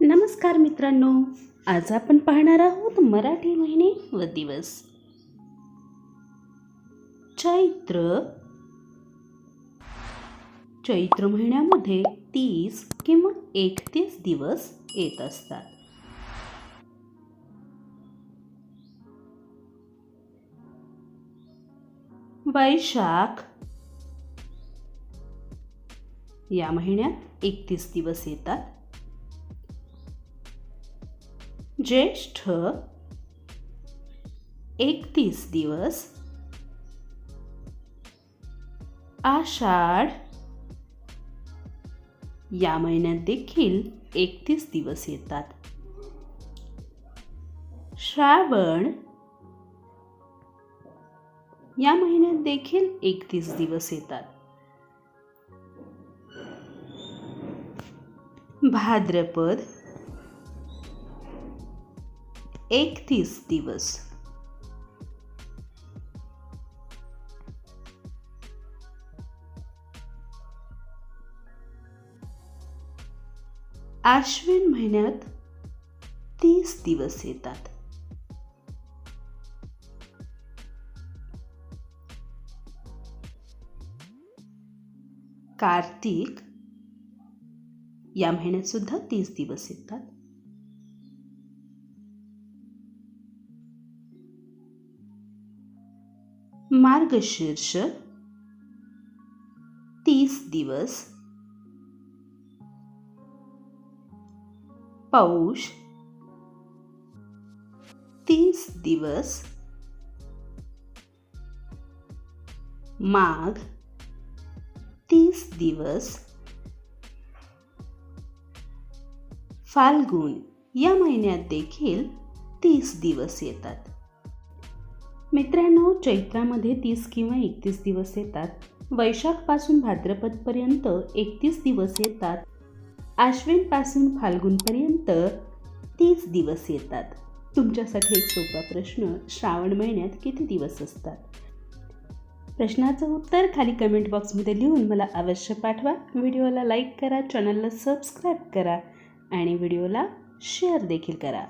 नमस्कार मित्रांनो आज आपण पाहणार आहोत मराठी महिने व दिवस. चैत्र. चैत्र महिन्यामध्ये तीस किंवा एकतीस दिवस येत असतात. वैशाख. या महिन्यात एकतीस दिवस येतात. ज्येष्ठ एकतीस दिवस आषाढ या महिन्यात देखील एकतीस दिवस येतात. श्रावण या महिन्यात देखील एकतीस दिवस येतात. भाद्रपद एकतीस दिवस. आश्विन महिन्यात तीस दिवस येतात. कार्तिक या महिन्यात सुद्धा तीस दिवस येतात. मार्गशीर्ष तीस दिवस. पौष तीस दिवस. माघ तीस दिवस. फाल्गुन या महिन्यात देखील तीस दिवस येतात. मित्रांनो चैत्रामध्ये तीस किंवा एकतीस दिवस येतात. वैशाखपासून भाद्रपदपर्यंत एकतीस दिवस येतात. आश्विनपासून फाल्गुनपर्यंत तीस दिवस येतात. तुमच्यासाठी एक सोपा प्रश्न श्रावण महिन्यात किती दिवस असतात? प्रश्नाचं उत्तर खाली कमेंट बॉक्समध्ये लिहून मला अवश्य पाठवा. व्हिडिओला लाईक करा चॅनलला सबस्क्राईब करा आणि व्हिडिओला शेअर देखील करा.